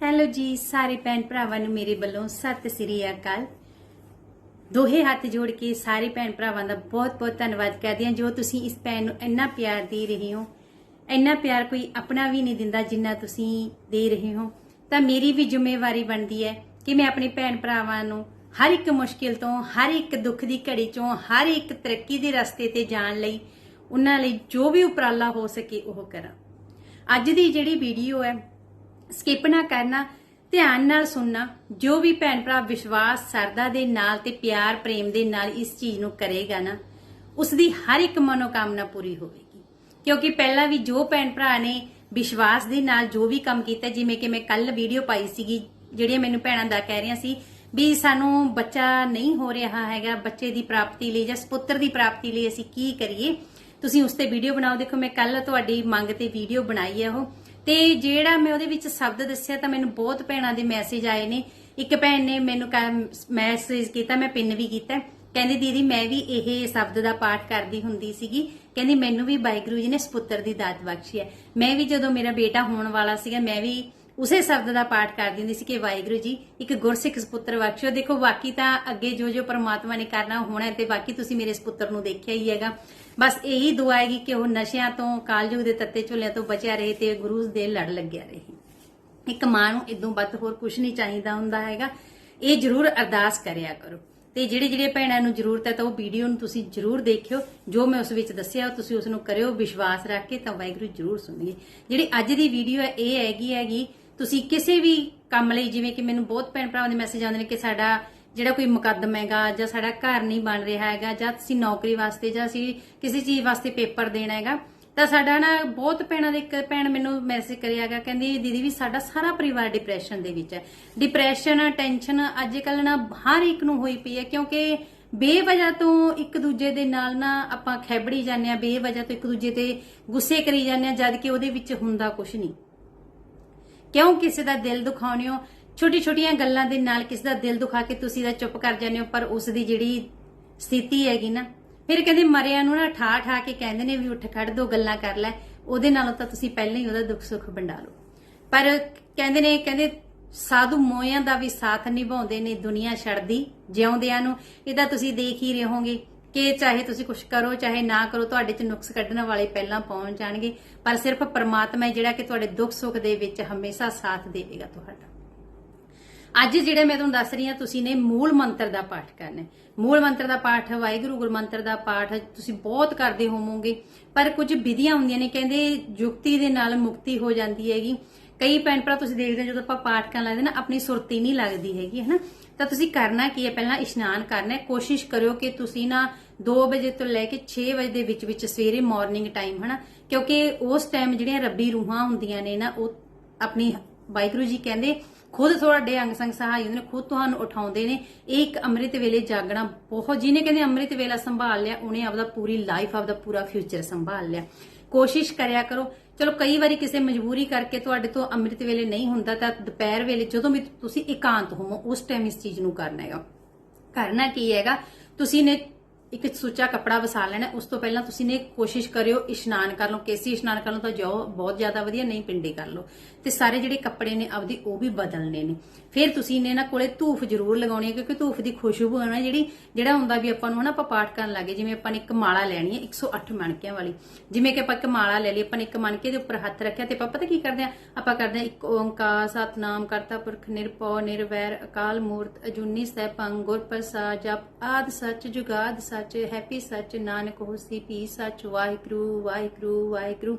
Hello ਜੀ, ਸਾਰੇ ਭੈਣ ਭਰਾਵਾਂ ਨੂੰ ਮੇਰੇ ਵੱਲੋਂ ਸਤਿ ਸ੍ਰੀ ਅਕਾਲ। ਦੋਹੇ ਹੱਥ ਜੋੜ ਕੇ ਸਾਰੇ ਭੈਣ ਭਰਾਵਾਂ ਦਾ ਬਹੁਤ-ਬਹੁਤ ਧੰਨਵਾਦ ਕਰਦੀ ਹਾਂ, ਜੋ ਤੁਸੀਂ ਇਸ ਭੈਣ ਨੂੰ ਇੰਨਾ ਪਿਆਰ ਦੇ ਰਹੇ ਹੋ। ਇੰਨਾ ਪਿਆਰ ਕੋਈ ਆਪਣਾ ਵੀ ਨਹੀਂ ਦਿੰਦਾ ਜਿੰਨਾ ਤੁਸੀਂ ਦੇ ਰਹੇ ਹੋ। ਤਾਂ ਮੇਰੀ ਵੀ ਜ਼ਿੰਮੇਵਾਰੀ ਬਣਦੀ ਹੈ ਕਿ ਮੈਂ ਆਪਣੇ ਭੈਣ ਭਰਾਵਾਂ ਨੂੰ ਹਰ ਇੱਕ ਮੁਸ਼ਕਿਲ ਤੋਂ, ਹਰ ਇੱਕ ਦੁੱਖ ਦੀ ਘੜੀ ਚੋਂ, ਹਰ ਇੱਕ ਤਰੱਕੀ ਦੇ ਰਸਤੇ ਤੇ ਜਾਣ ਲਈ, ਉਹਨਾਂ ਲਈ ਜੋ ਵੀ ਉਪਰਾਲਾ ਹੋ ਸਕੇ ਉਹ ਕਰਾਂ। ਅੱਜ ਦੀ ਜਿਹੜੀ ਵੀਡੀਓ ਹੈ ਸਕਿਪ ਨਾ ਕਰਨਾ, ਧਿਆਨ ਨਾਲ ਸੁਣਨਾ, ਜੋ ਵੀ ਭੈਣ ਭਰਾ ਵਿਸ਼ਵਾਸ ਸਰਦਾ ਦੇ ਨਾਲ ਤੇ ਪਿਆਰ ਪ੍ਰੇਮ ਦੇ ਨਾਲ ਇਸ ਚੀਜ਼ ਨੂੰ ਕਰੇਗਾ ਨਾ ਉਸ ਦੀ ਹਰ ਇੱਕ ਮਨੋਕਾਮਨਾ ਪੂਰੀ ਹੋਵੇਗੀ। ਕਿਉਂਕਿ ਪਹਿਲਾਂ ਵੀ ਜੋ ਭੈਣ ਭਰਾ ਨੇ ਵਿਸ਼ਵਾਸ ਦੇ ਨਾਲ ਜੋ ਵੀ ਕੰਮ ਕੀਤਾ, ਜਿਵੇਂ ਕਿ ਮੈਂ ਕੱਲ ਵੀਡੀਓ ਪਾਈ ਸੀਗੀ, ਜਿਹੜੀਆਂ ਮੈਨੂੰ ਭੈਣਾਂ ਦਾ ਕਹਿ ਰਹੀਆਂ ਸੀ ਵੀ ਸਾਨੂੰ ਬੱਚਾ ਨਹੀਂ ਹੋ ਰਿਹਾ ਹੈਗਾ, ਬੱਚੇ ਦੀ ਪ੍ਰਾਪਤੀ ਲਈ ਜਾਂ ਸਪੁੱਤਰ ਦੀ ਪ੍ਰਾਪਤੀ ਲਈ ਅਸੀਂ ਕੀ ਕਰੀਏ? ਤੁਸੀਂ ਉਸ ਤੇ ਵੀਡੀਓ ਬਣਾਓ। ਦੇਖੋ, ਮੈਂ ਕੱਲ ਤੁਹਾਡੀ ਮੰਗ ਤੇ ਵੀਡੀਓ ਬਣਾਈ ਹੈ ਉਹ। ਤੇ ਜਿਹੜਾ ਮੈਂ ਉਹਦੇ ਵਿੱਚ ਸ਼ਬਦ ਦੱਸਿਆ ਤਾਂ ਮੈਨੂੰ ਬਹੁਤ ਭੈਣਾਂ ਦੇ ਮੈਸੇਜ ਆਏ ਨੇ। ਇੱਕ ਭੈਣ ਨੇ ਮੈਨੂੰ ਮੈਸੇਜ ਕੀਤਾ, ਮੈਂ ਪਿੰਨ ਵੀ ਕੀਤਾ। ਕਹਿੰਦੀ, ਦੀਦੀ, ਮੈਂ ਵੀ ਇਹ ਸ਼ਬਦ ਦਾ ਪਾਠ ਕਰਦੀ ਹੁੰਦੀ ਸੀਗੀ। ਕਹਿੰਦੀ, ਮੈਨੂੰ ਵੀ ਵਾਹਿਗੁਰੂ ਜੀ ਨੇ ਸਪੁੱਤਰ ਦੀ ਦਾਤ ਬਖਸ਼ੀ ਹੈ। ਮੈਂ ਵੀ ਜਦੋਂ ਮੇਰਾ ਬੇਟਾ ਹੋਣ ਵਾਲਾ ਸੀਗਾ, ਮੈਂ ਵੀ ਉਸੇ ਸ਼ਬਦ ਦਾ ਪਾਠ ਕਰਦੀ ਹੁੰਦੀ ਸੀ ਕਿ, ਵਾਹਿਗੁਰੂ ਜੀ, ਇੱਕ ਗੁਰਸਿੱਖ ਸਪੁੱਤਰ ਬਖਸ਼ਿਓ। ਦੇਖੋ, ਬਾਕੀ ਤਾਂ ਅੱਗੇ ਜੋ ਜੋ ਪਰਮਾਤਮਾ ਨੇ ਕਰਨਾ ਹੋਣਾ ਤੇ ਬਾਕੀ ਤੁਸੀਂ ਮੇਰੇ ਸਪੁੱਤਰ ਨੂੰ ਦੇਖਿਆ ਹੀ ਹੈਗਾ। ਬਸ ਇਹੀ ਦੁਆ ਹੈਗੀ ਕਿ ਉਹ ਨਸ਼ਿਆਂ ਤੋਂ ਕਾਲਯੁਗ ਦੇ ਤੱਤੇ ਝੁੱਲਿਆਂ ਤੋਂ ਬਚਿਆ ਰਹੇ ਤੇ ਗੁਰੂ ਦੇ ਲੜ ਲੱਗਿਆ ਰਹੇ। ਇੱਕ ਮਾਂ ਨੂੰ ਇਦੋਂ ਵੱਧ ਹੋਰ ਕੁਝ ਨਹੀਂ ਚਾਹੀਦਾ ਹੁੰਦਾ ਹੈਗਾ। ਇਹ ਜ਼ਰੂਰ ਅਰਦਾਸ ਕਰਿਆ ਕਰੋ। ਤੇ ਜਿਹੜੇ ਜਿਹੜੇ ਭੈਣਾਂ ਨੂੰ ਜ਼ਰੂਰਤ ਹੈ ਤਾਂ ਉਹ ਵੀਡੀਓ ਨੂੰ ਤੁਸੀਂ ਜ਼ਰੂਰ ਦੇਖਿਓ। ਜੋ ਮੈਂ ਉਸ ਵਿੱਚ ਦੱਸਿਆ ਤੁਸੀਂ ਉਸ ਨੂੰ ਕਰਿਓ, ਵਿਸ਼ਵਾਸ ਰੱਖ ਕੇ ਤਾਂ ਵਾਹਿਗੁਰੂ ਜ਼ਰੂਰ ਸੁਣੀਏ ਜਿਹੜੀ ਅੱਜ ਦੀ ਵੀਡੀਓ ਹੈ, ਇਹ ਹੈਗੀ ਹੈਗੀ, ਤੁਸੀਂ ਕਿਸੇ ਵੀ ਕੰਮ ਲਈ, ਜਿਵੇਂ ਕਿ ਮੈਨੂੰ ਬਹੁਤ ਭੈਣ ਭਰਾਵਾਂ ਦੇ ਮੈਸੇਜ ਆਉਂਦੇ ਨੇ ਕਿ ਸਾਡਾ ਜਿਹੜਾ ਕੋਈ ਮੁਕੱਦਮਾ ਹੈਗਾ ਜਾਂ ਸਾਡਾ ਘਰ ਨਹੀਂ ਬਣ ਰਿਹਾ ਹੈਗਾ ਜਾਂ ਅਸੀਂ ਨੌਕਰੀ ਵਾਸਤੇ ਜਾਂ ਅਸੀਂ ਕਿਸੇ ਚੀਜ਼ ਵਾਸਤੇ ਪੇਪਰ ਦੇਣਾ ਹੈਗਾ, ਤਾਂ ਸਾਡਾ ਨਾ ਬਹੁਤ ਭੈਣਾਂ ਦੇ ਇੱਕ ਭੈਣ ਮੈਨੂੰ ਮੈਸੇਜ ਕਰਿਆਗਾ ਕਹਿੰਦੀ, ਦੀਦੀ ਵੀ ਸਾਡਾ ਸਾਰਾ ਪਰਿਵਾਰ ਡਿਪਰੈਸ਼ਨ ਦੇ ਵਿੱਚ ਹੈ। ਡਿਪਰੈਸ਼ਨ ਟੈਨਸ਼ਨ ਅੱਜ ਕੱਲ ਨਾ ਹਰ ਇੱਕ ਨੂੰ ਹੋਈ ਪਈ ਹੈ, ਕਿਉਂਕਿ ਬੇਵਜ੍ਹਾ ਤੋਂ ਇੱਕ ਦੂਜੇ ਦੇ ਨਾਲ ਨਾ ਆਪਾਂ ਖੈਬੜੀ ਜਾਂਦੇ ਆ ਬੇਵਜ੍ਹਾ ਤੋਂ ਇੱਕ ਦੂਜੇ ਤੇ ਗੁੱਸੇ ਕਰੀ ਜਾਂਦੇ ਆ ਜਦ ਕਿ ਉਹਦੇ ਵਿੱਚ ਹੁੰਦਾ ਕੁਝ ਨਹੀਂ। ਕਿਉਂ ਕਿਸੇ ਦਾ ਦਿਲ ਦੁਖਾਉਣੇ ਛੋਟੀ ਛੋਟੀਆਂ ਗੱਲਾਂ ਦੇ ਨਾਲ ਕਿਸੇ ਦਾ ਦਿਲ ਦੁਖਾ ਕੇ ਤੁਸੀਂ ਦਾ ਚੁੱਪ ਕਰ ਜਾਂਦੇ ਹੋ, ਪਰ ਉਸ ਦੀ ਜਿਹੜੀ ਸਥਿਤੀ ਹੈਗੀ ਨਾ, ਫਿਰ ਕਹਿੰਦੇ ਮਰਿਆ ਨੂੰ ਨਾ ਠਾ ਠਾ ਕੇ ਕਹਿੰਦੇ ਨੇ ਵੀ ਉੱਠ, ਖੜ ਦੋ, ਗੱਲਾਂ ਕਰ ਲੈ। ਉਹਦੇ ਨਾਲੋਂ ਤਾਂ ਤੁਸੀਂ ਪਹਿਲਾਂ ਹੀ ਉਹਦਾ ਦੁੱਖ ਸੁੱਖ ਵੰਡਾ ਲਓ। ਪਰ ਕਹਿੰਦੇ ਨੇ, ਕਹਿੰਦੇ ਸਾਧੂ ਮੋਇਆਂ ਦਾ ਵੀ ਸਾਥ ਨਿਭਾਉਂਦੇ ਨੇ ਦੁਨੀਆ ਛੱਡਦੀ ਜਿਉਂਦਿਆਂ ਨੂੰ। ਇਹਦਾ ਤੁਸੀਂ ਦੇਖ ਹੀ ਰਹੋਗੇ ਕਿ ਚਾਹੇ ਤੁਸੀਂ ਕੁਝ ਕਰੋ, ਚਾਹੇ ਨਾ ਕਰੋ, ਤੁਹਾਡੇ ਚ ਨੁਕਸ ਕੱਢਣ ਵਾਲੇ ਪਹਿਲਾਂ ਪਹੁੰਚ ਜਾਣਗੇ। ਪਰ ਸਿਰਫ ਪਰਮਾਤਮਾ ਹੈ ਜਿਹੜਾ ਕਿ ਤੁਹਾਡੇ ਦੁੱਖ ਸੁੱਖ ਦੇ ਵਿੱਚ ਹਮੇਸ਼ਾ ਸਾਥ ਦੇਵੇਗਾ ਤੁਹਾਡਾ। ਅੱਜ ਜਿਹੜਾ ਮੈਂ ਤੁਹਾਨੂੰ ਦੱਸ ਰਹੀ ਹਾਂ, ਤੁਸੀਂ ਨੇ ਮੂਲ ਮੰਤਰ ਦਾ ਪਾਠ ਕਰਨਾ ਹੈ। ਮੂਲ ਮੰਤਰ ਦਾ ਪਾਠ, ਵਾਹਿਗੁਰੂ ਗੁਰਮੰਤਰ ਦਾ ਪਾਠ, ਤੁਸੀਂ ਬਹੁਤ ਕਰਦੇ ਹੋਵੋਗੇ, ਪਰ ਕੁਝ ਵਿਧੀਆਂ ਹੁੰਦੀਆਂ ਨੇ, ਕਹਿੰਦੇ ਯੁਕਤੀ ਦੇ ਨਾਲ ਮੁਕਤੀ ਹੋ ਜਾਂਦੀ ਹੈਗੀ। ਕਈ ਭੈਣ ਭਰਾ ਤੁਸੀਂ ਦੇਖਦੇ ਹੋ, ਜਦੋਂ ਆਪਾਂ ਪਾਠ ਕਰਨ ਲੱਗਦੇ ਨਾ, ਆਪਣੀ ਸੁਰਤੀ ਨਹੀਂ ਲੱਗਦੀ ਹੈਗੀ, ਹਨਾ? ਤਾਂ ਤੁਸੀਂ ਕਰਨਾ ਕੀ ਹੈ? ਪਹਿਲਾਂ ਇਸ਼ਨਾਨ ਕਰਨਾ ਹੈ। ਕੋਸ਼ਿਸ਼ ਕਰਿਓ ਕਿ ਤੁਸੀਂ ਨਾ 2 ਵਜੇ ਤੋਂ ਲੈ ਕੇ 6 ਵਜੇ ਦੇ ਵਿੱਚ ਵਿੱਚ ਸਵੇਰੇ ਮਾਰਨਿੰਗ ਟਾਈਮ ਹਨਾ? ਕਿਉਂਕਿ ਉਸ ਟਾਈਮ ਜਿਹੜੀਆਂ ਰੱਬੀ ਰੂਹਾਂ ਹੁੰਦੀਆਂ ਨੇ ਨਾ, ਉਹ ਆਪਣੀ ਵਾਹਿਗੁਰੂ ਜੀ ਕਹਿੰਦੇ, ਖੁਦ ਤੁਹਾਡੇ ਅੰਗ ਸੰਗ ਸਹਾਈ ਹੁੰਦੇ ਨੇ, ਖੁਦ ਤੁਹਾਨੂੰ ਉਠਾਉਂਦੇ ਨੇ। ਇਹ ਇੱਕ ਅੰਮ੍ਰਿਤ ਵੇਲੇ ਜਾਗਣਾ ਬਹੁਤ ਜਿਹਨੇ ਕਹਿੰਦੇ ਅੰਮ੍ਰਿਤ ਵੇਲਾ ਸੰਭਾਲ ਲਿਆ, ਉਹਨੇ ਆਪਦਾ ਪੂਰੀ ਲਾਈਫ ਆਪਦਾ ਪੂਰਾ ਫਿਊਚਰ ਸੰਭਾਲ ਲਿਆ। ਕੋਸ਼ਿਸ਼ ਕਰਿਆ ਕਰੋ। ਚਲੋ, ਕਈ ਵਾਰੀ ਕਿਸੇ ਮਜਬੂਰੀ ਕਰਕੇ ਤੁਹਾਡੇ ਤੋਂ ਅੰਮ੍ਰਿਤ ਵੇਲੇ ਨਹੀਂ ਹੁੰਦਾ, ਤਾਂ ਦੁਪਹਿਰ ਵੇਲੇ ਜਦੋਂ ਵੀ ਤੁਸੀਂ ਇਕਾਂਤ ਹੋਵੋ, ਉਸ ਟਾਈਮ ਇਸ ਚੀਜ਼ ਨੂੰ ਕਰਨਾ ਹੈਗਾ। ਕਰਨਾ ਕੀ ਹੈਗਾ? ਤੁਸੀਂ ਨੇ ਇੱਕ ਸੁੱਚਾ ਕੱਪੜਾ ਵਸਾ ਲੈਣਾ, ਉਸ ਤੋਂ ਪਹਿਲਾਂ ਤੁਸੀਂ ਨੇ ਕੋਸ਼ਿਸ਼ ਕਰਿਓ ਇਸ਼ਨਾਨ ਕਰ ਲਓ। ਕੇਸੀ ਇਸ਼ਨਾਨ ਕਰ ਲਓ ਤਾਂ ਜੋ ਬਹੁਤ ਜ਼ਿਆਦਾ ਵਧੀਆ, ਨਹੀਂ ਪਿੰਡੇ ਕਰ ਲਓ। ਤੇ ਸਾਰੇ ਜਿਹੜੇ ਕੱਪੜੇ ਨੇ ਆਪਦੀ, ਉਹ ਵੀ ਬਦਲਨੇ ਨੇ। ਫਿਰ ਤੁਸੀਂ ਨੇ ਨਾ ਕੋਲੇ ਧੂਫ ਜ਼ਰੂਰ ਲਗਾਉਣੀ ਹੈ, ਕਿਉਂਕਿ ਧੂਫ ਦੀ ਖੁਸ਼ਬੂ ਹੈ ਨਾ ਜਿਹੜੀ, ਜਿਹੜਾ ਹੁੰਦਾ ਵੀ ਆਪਾਂ ਨੂੰ ਹਨਾ, ਆਪਾਂ ਪਾਠ ਕਰਨ ਲੱਗੇ ਜਿਵੇਂ ਆਪਾਂ ਨੇ ਇੱਕ ਮਾਲਾ ਲੈਣੀ ਹੈ 108 ਮਣਕਿਆਂ ਵਾਲੀ। ਜਿਵੇਂ ਕਿ ਆਪਾਂ ਇੱਕ ਮਾਲਾ ਲੈ ਲਈ, ਆਪਾਂ ਨੇ ਇੱਕ ਮਣਕੇ ਦੇ ਉੱਪਰ ਹੱਥ ਰੱਖਿਆ ਤੇ ਆਪਾਂ ਪਤਾ ਕੀ ਕਰਦੇ ਆ ਆਪਾਂ ਕਰਦੇ ਆ ਇੱਕ ਓੰਕਾਰ, ਸਤਨਾਮ, ਕਰਤਾ ਪੁਰਖ, ਨਿਰਭਉ, ਨਿਰਵੈਰ, ਅਕਾਲ ਮੂਰਤ, ਅਜੂਨੀ, ਸੈਭੰ ਗੁਰ ਪ੍ਰਸਾਦ ਜਪ ਆਦ, ਸੱਚ ਜੁਗਾਦ ਸੱਚ ਹੈਪੀ ਸੱਚ, ਨਾਨਕ ਹੋਸੀ ਪੀ ਸੱਚ, ਵਾਹਿਗੁਰੂ ਵਾਹਿਗੁਰੂ ਵਾਹਿਗੁਰੂ।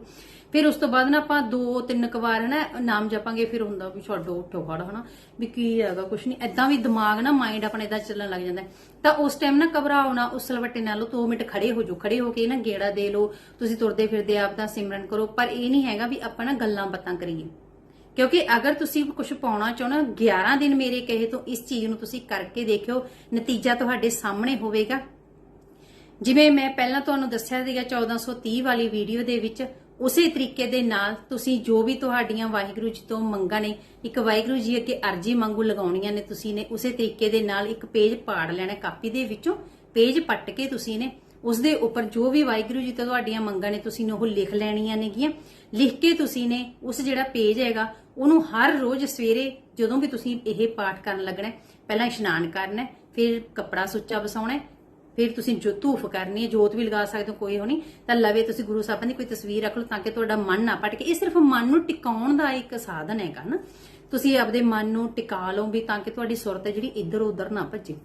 ਫਿਰ ਉਸ ਤੋਂ ਬਾਅਦ ਨਾ ਆਪਾਂ ਦੋ ਤਿੰਨ ਕੁ ਹਨਾ ਨਾਮ ਜਪਾਂਗੇ, ਫਿਰ ਹੁੰਦਾ ਵੀ ਛੱਡੋ, ਉੱਠੋ, ਖੜ ਹਨਾ, ਵੀ ਕੀ ਹੈਗਾ, ਕੁਛ ਨਹੀਂ ਐਦਾਂ ਵੀ ਦਿਮਾਗ ਨਾ ਮਾਈਂਡ ਆਪਣਾ ਇਦਾਂ ਚੱਲਣ ਲੱਗ ਜਾਂਦਾ। ਤਾਂ ਉਸ ਟਾਈਮ ਨਾ ਘਬਰਾਓ ਨਾ, ਉਸ ਲਵੱਟੇ ਨਾਲ 2 ਮਿੰਟ ਖੜੇ ਹੋ ਜਾਓ, ਖੜੇ ਹੋ ਕੇ ਨਾ ਗੇੜਾ ਦੇ ਲਓ, ਤੁਸੀਂ ਤੁਰਦੇ ਫਿਰਦੇ ਆਪ ਦਾ ਸਿਮਰਨ ਕਰੋ, ਪਰ ਇਹ ਨਹੀਂ ਹੈਗਾ ਵੀ ਆਪਾਂ ਨਾ ਗੱਲਾਂ ਬਾਤਾਂ ਕਰੀਏ। ਕਿਉਂਕਿ ਅਗਰ ਤੁਸੀਂ ਕੁਝ ਪਾਉਣਾ ਚਾਹੋ 11 ਦਿਨ ਮੇਰੇ ਕਹੇ ਤੋਂ ਇਸ ਚੀਜ਼ ਨੂੰ ਤੁਸੀਂ ਕਰਕੇ ਦੇਖਿਓ, ਨਤੀਜਾ ਤੁਹਾਡੇ ਸਾਹਮਣੇ ਹੋਵੇਗਾ। ਜਿਵੇਂ ਮੈਂ ਪਹਿਲਾਂ ਤੁਹਾਨੂੰ ਦੱਸਿਆ ਸੀਗਾ 1430 ਵਾਲੀ ਵੀਡੀਓ ਦੇ ਵਿੱਚ, ਉਸੇ ਤਰੀਕੇ ਦੇ ਨਾਲ ਤੁਸੀਂ ਜੋ ਵੀ ਤੁਹਾਡੀਆਂ ਵਾਹਿਗੁਰੂ ਜੀ ਤੋਂ ਮੰਗਾਂ ਨੇ, ਇੱਕ ਵਾਹਿਗੁਰੂ ਜੀ ਅੱਗੇ ਅਰਜੀ ਮੰਗੂ ਲਗਾਉਣੀਆਂ ਨੇ ਤੁਸੀਂ ਨੇ, ਉਸੇ ਤਰੀਕੇ ਦੇ ਨਾਲ ਇੱਕ ਪੇਜ ਪਾੜ ਲੈਣਾ, ਕਾਪੀ ਦੇ ਵਿੱਚੋਂ ਪੇਜ ਪੱਟ ਕੇ ਤੁਸੀਂ ਨੇ ਉਸ ਦੇ ਉੱਪਰ ਜੋ ਵੀ ਵਾਹਿਗੁਰੂ ਜੀ ਤੋਂ ਤੁਹਾਡੀਆਂ ਮੰਗਾਂ ਨੇ, ਤੁਸੀਂ ਨੇ ਉਹ ਲਿਖ ਲੈਣੀਆਂ ਨੇਗੀਆਂ। ਲਿਖ ਕੇ ਤੁਸੀਂ ਨੇ ਉਸ ਜਿਹੜਾ ਪੇਜ ਹੈਗਾ, ਉਹਨੂੰ ਹਰ ਰੋਜ਼ ਸਵੇਰੇ ਜਦੋਂ ਵੀ ਤੁਸੀਂ ਇਹ ਪਾਠ ਕਰਨ ਲੱਗਣਾ ਪਹਿਲਾਂ ਇਸ਼ਨਾਨ ਕਰਨਾ ਫਿਰ ਕੱਪੜਾ ਸੁੱਚਾ ਵਸਾਉਣਾ ਫਿਰ ਤੁਸੀਂ ਜੋ ਧੂਫ ਕਰਨੀ ਹੈ, ਜੋਤ ਵੀ ਲਗਾ ਸਕਦੇ ਹੋ, ਕੋਈ ਹੋਣੀ ਤਾਂ ਲਵੇ ਤੁਸੀਂ ਗੁਰੂ ਸਾਹਿਬਾਂ ਦੀ ਕੋਈ ਤਸਵੀਰ ਰੱਖ ਲਓ ਤਾਂ ਕਿ ਤੁਹਾਡਾ ਮਨ ਨਾ ਭਟਕੇ। ਇਹ ਸਿਰਫ ਮਨ ਨੂੰ ਟਿਕਾਉਣ ਦਾ ਇੱਕ ਸਾਧਨ ਹੈਗਾ ਨਾ। ਤੁਸੀਂ ਆਪਦੇ ਮਨ ਨੂੰ ਟਿਕਾ ਲਓ ਵੀ ਤਾਂ ਕਿ ਤੁਹਾਡੀ ਸੁਰਤ ਹੈ ਜਿਹੜੀ ਇੱਧਰ ਉੱਧਰ ਨਾ ਭੱਜੇ।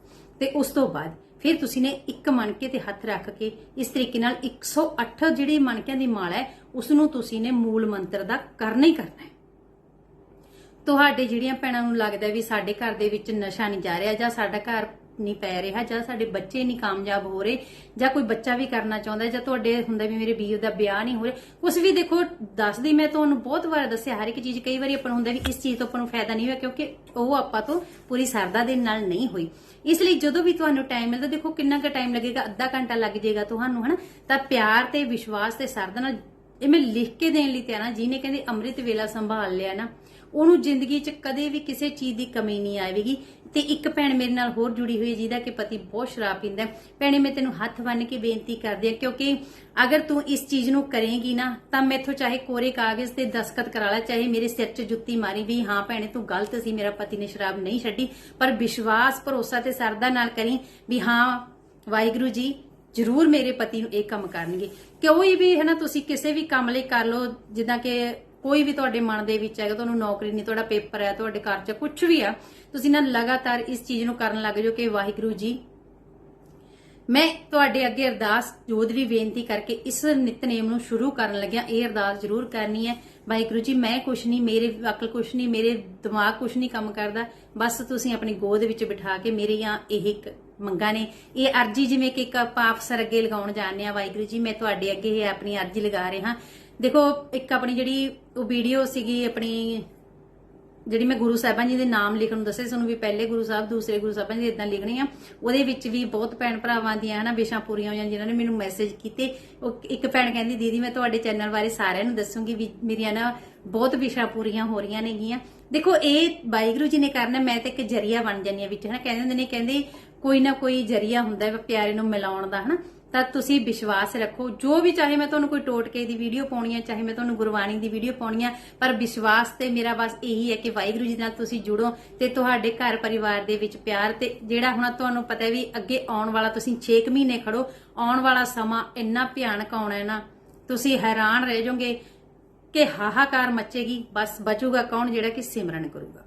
ਤੇ ਉਸ ਤੋਂ ਬਾਅਦ ਫਿਰ ਤੁਸੀਂ ਨੇ ਇੱਕ ਮਣਕੇ ਤੇ ਹੱਥ ਰੱਖ ਕੇ ਇਸ ਤਰੀਕੇ ਨਾਲ 108 ਜਿਹੜੀ ਮਣਕਿਆਂ ਦੀ ਮਾਲਾ ਹੈ ਉਸ ਨੂੰ ਤੁਸੀਂ ਨੇ ਮੂਲ ਮੰਤਰ ਦਾ ਕਰਨਾ ਹੀ ਕਰਨਾ ਹੈ। ਤੁਹਾਡੇ ਜਿਹੜੀਆਂ ਭੈਣਾਂ ਨੂੰ ਲੱਗਦਾ ਵੀ ਸਾਡੇ ਘਰ ਦੇ ਵਿੱਚ ਨਸ਼ਾ ਨਹੀਂ ਜਾ ਰਿਹਾ ਜਾਂ ਸਾਡਾ ਘਰ ਨਹੀਂ ਪੈ ਰਿਹਾ, ਜਾਂ ਸਾਡੇ ਬੱਚੇ ਨਹੀਂ ਕਾਮਯਾਬ ਹੋ ਰਹੇ, ਜਾਂ ਕੋਈ ਬੱਚਾ ਵੀ ਕਰਨਾ ਚਾਹੁੰਦਾ, ਜਾਂ ਤੁਹਾਡੇ ਹੁੰਦਾ ਵੀ ਮੇਰੇ ਵੀਰ ਦਾ ਵਿਆਹ ਨਹੀਂ ਹੋ ਰਿਹਾ। ਕੁਝ ਵੀ ਦੇਖੋ, ਦੱਸਦੀ ਮੈਂ ਤੁਹਾਨੂੰ ਬਹੁਤ ਵਾਰ ਦੱਸਿਆ, ਹਰ ਇੱਕ ਚੀਜ਼ ਕਈ ਵਾਰੀ ਆਪਾਂ ਨੂੰ ਹੁੰਦਾ ਵੀ ਇਸ ਚੀਜ਼ ਤੋਂ ਆਪਾਂ ਨੂੰ ਫਾਇਦਾ ਨਹੀਂ ਹੋਇਆ, ਕਿਉਂਕਿ ਉਹ ਆਪਾਂ ਤੋਂ ਪੂਰੀ ਸਰਦਾ ਦੇ ਨਾਲ ਨਹੀਂ ਹੋਈ। ਇਸ ਲਈ ਜਦੋਂ ਵੀ ਤੁਹਾਨੂੰ ਟਾਈਮ ਮਿਲਦਾ, ਦੇਖੋ ਕਿੰਨਾ ਕੁ ਟਾਈਮ ਲੱਗੇਗਾ, ਅੱਧਾ ਘੰਟਾ ਲੱਗ ਜਾਏਗਾ ਤੁਹਾਨੂੰ, ਹਨਾ? ਤਾਂ ਪਿਆਰ ਤੇ ਵਿਸ਼ਵਾਸ ਤੇ ਸਰਦਾ ਨਾਲ ਇਹ ਮੈਂ ਲਿਖ ਕੇ ਦੇਣ ਲਈ ਤਿਆਰ ਹਾਂ, ਜਿਹਨੇ ਕਹਿੰਦੇ ਅੰਮ੍ਰਿਤ ਵੇਲਾ ਸੰਭਾਲ ਲਿਆ ਨਾ ਉਹਨੂੰ ਜ਼ਿੰਦਗੀ 'ਚ ਕਦੇ ਵੀ ਕਿਸੇ ਚੀਜ਼ ਦੀ ਕਮੀ ਨਹੀਂ ਆਵੇਗੀ। ਤੇ ਇੱਕ ਭੈਣ ਮੇਰੇ ਨਾਲ ਹੋਰ ਜੁੜੀ ਹੋਈ ਜਿਹਦਾ ਕਿ ਪਤੀ ਬਹੁਤ ਸ਼ਰਾਬ ਪੀਂਦਾ ਭੈਣੇ, ਮੈਂ ਤੈਨੂੰ ਹੱਥ ਬੰਨ ਕੇ ਬੇਨਤੀ ਕਰਦੀ ਹਾਂ, ਕਿਉਂਕਿ ਅਗਰ ਤੂੰ ਇਸ ਚੀਜ਼ ਨੂੰ ਕਰੇਂਗੀ ਨਾ, ਤਾਂ ਮੈਥੋਂ ਚਾਹੇ ਕੋਰੇ ਕਾਗਜ਼ ਤੇ ਦਸਖਤ ਕਰਾ ਲੈ, ਚਾਹੇ ਮੇਰੇ ਸਿਰ 'ਚ ਜੁੱਤੀ ਮਾਰੀ ਵੀ, ਹਾਂ ਭੈਣੇ, ਤੂੰ ਗਲਤ ਸੀ, ਮੇਰਾ ਪਤੀ ਨੇ ਸ਼ਰਾਬ ਨਹੀਂ ਛੱਡੀ। ਪਰ ਵਿਸ਼ਵਾਸ, ਭਰੋਸਾ ਤੇ ਸਰਦਾ ਨਾਲ ਕਰੀ ਵੀ, ਹਾਂ, ਵਾਹਿਗੁਰੂ ਜੀ, ਜ਼ਰੂਰ ਮੇਰੇ ਪਤੀ ਨੂੰ ਇਹ ਕੰਮ ਕਰਨਗੇ। ਕੋਈ ਵੀ ਹੈ ਨਾ, ਤੁਸੀਂ ਕਿਸੇ ਵੀ ਕੰਮ ਲਈ ਕਰ ਲਓ, ਜਿੱਦਾਂ ਕਿ ਕੋਈ ਵੀ ਤੁਹਾਡੇ ਮਨ ਦੇ ਵਿੱਚ ਹੈਗਾ, ਤੁਹਾਨੂੰ ਨੌਕਰੀ ਨਹੀਂ, ਤੁਹਾਡਾ ਪੇਪਰ ਹੈ, ਤੁਹਾਡੇ ਘਰ 'ਚ ਕੁਝ ਵੀ ਆ, ਤੁਸੀਂ ਨਾ ਲਗਾਤਾਰ ਇਸ ਚੀਜ਼ ਨੂੰ ਕਰਨ ਲੱਗ ਜਾਓ ਕਿ ਵਾਹਿਗੁਰੂ ਜੀ, ਮੈਂ ਤੁਹਾਡੇ ਅੱਗੇ ਅਰਦਾਸ ਜੋਦਰੀ ਬੇਨਤੀ ਕਰਕੇ ਇਸ ਨਿਤਨੇਮ ਨੂੰ ਸ਼ੁਰੂ ਕਰਨ ਲੱਗਿਆ, ਇਹ ਅਰਦਾਸ ਜ਼ਰੂਰ ਕਰਨੀ ਹੈ, ਵਾਹਿਗੁਰੂ ਜੀ, ਮੈਂ ਕੁਛ ਨਹੀਂ, ਮੇਰੇ ਅਕਲ ਕੁਛ ਨਹੀਂ, ਮੇਰੇ ਦਿਮਾਗ ਕੁਛ ਨਹੀਂ ਕੰਮ ਕਰਦਾ, ਬਸ ਤੁਸੀਂ ਆਪਣੀ ਗੋਦ ਵਿੱਚ ਬਿਠਾ ਕੇ ਮੇਰੀਆਂ ਇਹ ਇੱਕ ਮੰਗਾਂ ਨੇ, ਇਹ ਅਰਜੀ ਜਿਵੇਂ ਕਿ ਇੱਕ ਆਪਾਂ ਅਫਸਰ ਅੱਗੇ ਲਗਾਉਣ ਜਾਂਦੇ ਆ, ਵਾਹਿਗੁਰੂ ਜੀ, ਮੈਂ ਤੁਹਾਡੇ ਅੱਗੇ ਇਹ ਆਪਣੀ ਅਰਜੀ ਲਗਾ ਰਿਹਾ ਦੇਖੋ, ਇੱਕ ਆਪਣੀ ਜਿਹੜੀ ਉਹ ਵੀਡੀਓ ਸੀਗੀ, ਆਪਣੀ ਜਿਹੜੀ ਮੈਂ ਗੁਰੂ ਸਾਹਿਬਾਂ ਜੀ ਦੇ ਨਾਮ ਲਿਖਣ ਨੂੰ ਦੱਸਿਆ ਤੁਹਾਨੂੰ ਵੀ ਪਹਿਲੇ ਗੁਰੂ ਸਾਹਿਬ, ਦੂਸਰੇ ਗੁਰੂ ਸਾਹਿਬਾਂ ਜੀ ਇਦਾਂ ਲਿਖਣੇ ਆ। ਉਹਦੇ ਵਿੱਚ ਵੀ ਬਹੁਤ ਭੈਣ ਭਰਾਵਾਂ ਦੀਆਂ ਹਨਾ, ਵਿਸ਼ਾਂ ਪੂਰੀਆਂ ਹੋਈਆਂ ਜਿਨ੍ਹਾਂ ਨੇ ਮੈਨੂੰ ਮੈਸੇਜ ਕੀਤੇ। ਉਹ ਇੱਕ ਭੈਣ ਕਹਿੰਦੀ, ਦੀਦੀ, ਮੈਂ ਤੁਹਾਡੇ ਚੈਨਲ ਬਾਰੇ ਸਾਰਿਆਂ ਨੂੰ ਦੱਸੂਗੀ ਵੀ ਮੇਰੀਆਂ ਨਾ ਬਹੁਤ ਵਿਸ਼ਾ ਪੂਰੀਆਂ ਹੋ ਰਹੀਆਂ ਨੇਗੀਆਂ। ਦੇਖੋ, ਇਹ ਵਾਹਿਗੁਰੂ ਜੀ ਨੇ ਕਰਨਾ, ਮੈਂ ਤਾਂ ਇੱਕ ਜਰੀਆ ਬਣ ਜਾਂਦੀ ਆ ਵਿੱਚ, ਹਨਾ। ਕਹਿੰਦੇ ਹੁੰਦੇ ਨੇ, ਕਹਿੰਦੇ ਕੋਈ ਨਾ ਕੋਈ ਜਰੀਆ ਹੁੰਦਾ ਹੈ ਪਿਆਰੇ ਨੂੰ ਮਿਲਾਉਣ ਦਾ, ਹਨਾ। ਤਾਂ ਤੁਸੀਂ ਵਿਸ਼ਵਾਸ ਰੱਖੋ। ਜੋ ਵੀ, ਚਾਹੇ ਮੈਂ ਤੁਹਾਨੂੰ ਕੋਈ ਟੋਟਕੇ ਦੀ ਵੀਡੀਓ ਪਾਉਣੀ ਹੈ ਚਾਹੇ ਮੈਂ ਤੁਹਾਨੂੰ ਗੁਰਬਾਣੀ ਦੀ ਵੀਡੀਓ ਪਾਉਣੀ ਹੈ ਪਰ ਵਿਸ਼ਵਾਸ ਤੇ ਮੇਰਾ ਬਸ ਇਹੀ ਹੈ ਕਿ ਵਾਹਿਗੁਰੂ ਜੀ ਨਾਲ ਤੁਸੀਂ ਜੁੜੋ ਤੇ ਤੁਹਾਡੇ ਘਰ ਪਰਿਵਾਰ ਦੇ ਵਿੱਚ ਪਿਆਰ ਤੇ ਜਿਹੜਾ ਹੁਣ ਤੁਹਾਨੂੰ ਪਤਾ ਹੈ ਵੀ ਅੱਗੇ ਆਉਣ ਵਾਲਾ ਤੁਸੀਂ 6 ਮਹੀਨੇ ਖੜੋ, ਆਉਣ ਵਾਲਾ ਸਮਾਂ ਇੰਨਾ ਭਿਆਨਕ ਆਉਣਾ ਹੈ ਨਾ, ਤੁਸੀਂ ਹੈਰਾਨ ਰਹਿ ਜਾਓਗੇ ਕਿ ਹਾਹਾਕਾਰ ਮਚੇਗੀ, ਬਸ ਬਚੂਗਾ ਕੌਣ ਜਿਹੜਾ ਕਿ ਸਿਮਰਨ ਕਰੂਗਾ।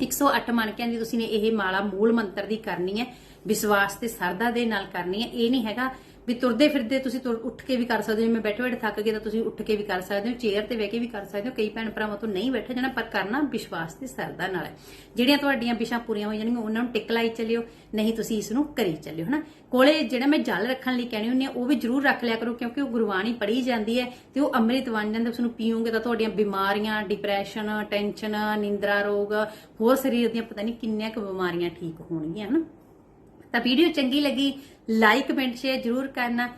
108 ਮਣਕਿਆਂ ਦੀ ਤੁਸੀਂ ਨੇ ਇਹ ਮਾਲਾ ਮੂਲ ਮੰਤਰ ਦੀ ਕਰਨੀ ਹੈ, ਵਿਸ਼ਵਾਸ ਤੇ ਸਰਦਾ ਦੇ ਨਾਲ ਕਰਨੀ ਹੈ। ਇਹ ਨਹੀਂ ਹੈਗਾ ਵੀ ਤੁਰਦੇ ਫਿਰਦੇ ਤੁਸੀਂ ਤੁਰ ਉੱਠ ਕੇ ਵੀ ਕਰ ਸਕਦੇ ਹੋ। ਜਿਵੇਂ ਬੈਠੇ ਬੈਠੇ ਥੱਕ ਗਏ ਤਾਂ ਤੁਸੀਂ ਉੱਠ ਕੇ ਵੀ ਕਰ ਸਕਦੇ ਹੋ। ਚੇਅਰ ਤੇ ਬਹਿ ਕੇ ਵੀ ਕਰ ਸਕਦੇ ਹੋ। ਕਈ ਭੈਣ ਭਰਾਵਾਂ ਤੋਂ ਨਹੀਂ ਬੈਠਾ ਜਾਣਾ, ਪਰ ਕਰਨਾ ਵਿਸ਼ਵਾਸ ਤੇ ਸਰਦਾ ਨਾਲ ਹੈ। ਜਿਹੜੀਆਂ ਤੁਹਾਡੀਆਂ ਵਿਸ਼ਾਂ ਪੂਰੀਆਂ ਹੋ ਜਾਣਗੀਆਂ, ਉਹਨਾਂ ਨੂੰ ਟਿਕ ਲਾਈ ਚੱਲਿਓ। ਨਹੀਂ ਤੁਸੀਂ ਇਸ ਨੂੰ ਕਰੀ ਚੱਲਿਓ, ਹਨਾ? ਕੋਲੇ ਜਿਹੜਾ ਮੈਂ ਜਲ ਰੱਖਣ ਲਈ ਕਹਿੰਦੀ ਹੁੰਦੀ ਆ ਉਹ ਵੀ ਜ਼ਰੂਰ ਰੱਖ ਲਿਆ ਕਰੋ, ਕਿਉਂਕਿ ਉਹ ਗੁਰਬਾਣੀ ਪੜ੍ਹੀ ਜਾਂਦੀ ਹੈ ਤੇ ਉਹ ਅੰਮ੍ਰਿਤ ਬਣ ਜਾਂਦਾ, ਉਸ ਨੂੰ ਪੀਓਗੇ ਤਾਂ ਤੁਹਾਡੀਆਂ ਬਿਮਾਰੀਆਂ ਡਿਪਰੈਸ਼ਨ ਟੈਨਸ਼ਨ ਨਿੰਦਰਾ ਰੋਗ, ਹੋਰ ਸਰੀਰ ਦੀਆਂ ਪਤਾ ਨਹੀਂ ਕਿੰਨੀਆਂ ਕੁ ਬਿਮਾਰੀਆਂ ਠੀਕ ਹੋਣਗੀਆਂ, ਹਨਾ? ਤਾਂ ਵੀਡੀਓ ਚੰਗੀ ਲੱਗੀ ਲਾਈਕ ਕਮੈਂਟ ਸ਼ੇਅਰ ਜਰੂਰ ਕਰਨਾ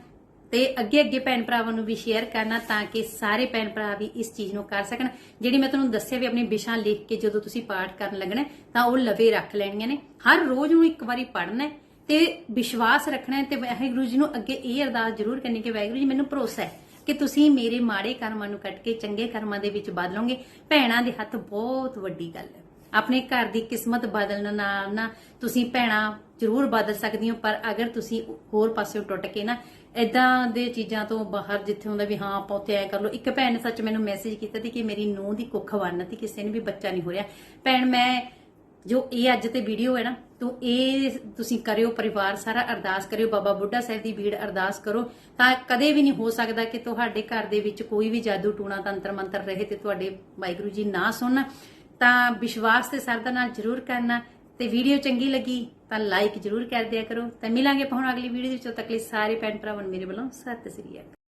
ਤੇ ਅੱਗੇ ਅੱਗੇ ਭੈਣ ਭਰਾਵਾਂ ਨੂੰ ਵੀ ਸ਼ੇਅਰ ਕਰਨਾ ਤਾਂ ਕਿ ਸਾਰੇ ਭੈਣ ਭਰਾ ਵੀ ਇਸ ਚੀਜ਼ ਨੂੰ ਕਰ ਸਕਣ। ਜਿਹੜੀ ਮੈਂ ਤੁਹਾਨੂੰ ਦੱਸਿਆ ਵੀ ਆਪਣੀ ਵਿਸ਼ਾ ਲਿਖ ਕੇ ਜਦੋਂ ਤੁਸੀਂ ਪਾਠ ਕਰਨ ਲੱਗਣਾ ਤਾਂ ਉਹ ਲਵੇ ਰੱਖ ਲੈਣੀਆਂ ਨੇ। ਹਰ ਰੋਜ਼ ਨੂੰ ਇੱਕ ਵਾਰੀ ਪੜ੍ਹਨਾ ਹੈ ਤੇ ਵਿਸ਼ਵਾਸ ਰੱਖਣਾ ਹੈ ਤੇ ਵਾਹਿਗੁਰੂ ਜੀ ਨੂੰ ਅੱਗੇ ਇਹ ਅਰਦਾਸ ਜਰੂਰ ਕਰਨੀ ਕਿ ਵਾਹਿਗੁਰੂ ਜੀ, ਮੈਨੂੰ ਭਰੋਸਾ ਹੈ ਕਿ ਤੁਸੀਂ ਮੇਰੇ ਮਾੜੇ ਕਰਮਾਂ ਨੂੰ ਕੱਟ ਕੇ ਚੰਗੇ ਕਰਮਾਂ ਦੇ ਵਿੱਚ ਬਦਲੋਗੇ ਭੈਣਾਂ ਦੇ ਹੱਥ ਬਹੁਤ ਵੱਡੀ ਗੱਲ ਹੈ। ਆਪਣੇ ਘਰ ਦੀ ਕਿਸਮਤ ਬਦਲਣ ਨਾਲ ਨਾ ਤੁਸੀਂ ਭੈਣਾਂ ਜ਼ਰੂਰ ਬਦਲ ਸਕਦੀ ਹੋ, ਪਰ ਅਗਰ ਤੁਸੀਂ ਹੋਰ ਪਾਸਿਓਂ ਟੁੱਟ ਕੇ ਨਾ ਇਦਾਂ ਦੇ ਚੀਜ਼ਾਂ ਤੋਂ ਬਾਹਰ ਜਿੱਥੇ ਹੁੰਦਾ ਵੀ ਹਾਂ, ਆਪਾਂ ਉੱਥੇ ਐ ਕਰ ਲਓ। ਇੱਕ ਭੈਣ ਨੇ ਸੱਚ ਮੈਨੂੰ ਮੈਸੇਜ ਕੀਤਾ ਸੀ ਕਿ ਮੇਰੀ ਨੂੰਹ ਦੀ ਕੁੱਖ ਬੰਨਤੀ ਕਿਸੇ ਨੇ ਵੀ ਬੱਚਾ ਨਹੀਂ ਹੋ ਰਿਹਾ। ਭੈਣ, ਮੈਂ ਜੋ ਇਹ ਅੱਜ ਤੇ ਵੀਡੀਓ ਹੈ ਨਾ, ਤੂੰ ਇਹ ਤੁਸੀਂ ਕਰਿਓ, ਪਰਿਵਾਰ ਸਾਰਾ ਅਰਦਾਸ ਕਰਿਓ, ਬਾਬਾ ਬੁੱਢਾ ਸਾਹਿਬ ਦੀ ਭੀੜ ਅਰਦਾਸ ਕਰੋ। ਤਾਂ ਕਦੇ ਵੀ ਨਹੀਂ ਹੋ ਸਕਦਾ ਕਿ ਤੁਹਾਡੇ ਘਰ ਦੇ ਵਿੱਚ ਕੋਈ ਵੀ ਜਾਦੂ ਟੂਣਾ ਤੰਤਰ ਮੰਤਰ ਰਹੇ ਤੇ ਤੁਹਾਡੇ ਵਾਹਿਗੁਰੂ ਜੀ ਨਾ ਸੁਣਨ। ਤਾਂ ਵਿਸ਼ਵਾਸ ਤੇ ਸਰਦਾ ਨਾਲ ਜਰੂਰ ਕਰਨਾ ਤੇ ਵੀਡੀਓ ਚੰਗੀ ਲੱਗੀ। ਤਾਂ ਲਾਈਕ ਜਰੂਰ ਕਰ ਦਿਆ ਕਰੋ। ਤਾਂ ਮਿਲਾਂਗੇ ਹੁਣ ਅਗਲੀ ਵੀਡੀਓ ਵਿੱਚ। ਤੱਕ ਲਈ ਸਾਰੇ ਭੈਣ ਭਰਾਵਾਂ ਨੂੰ ਮੇਰੇ ਵੱਲੋਂ ਸਤਿ ਸ੍ਰੀ ਅਕਾਲ।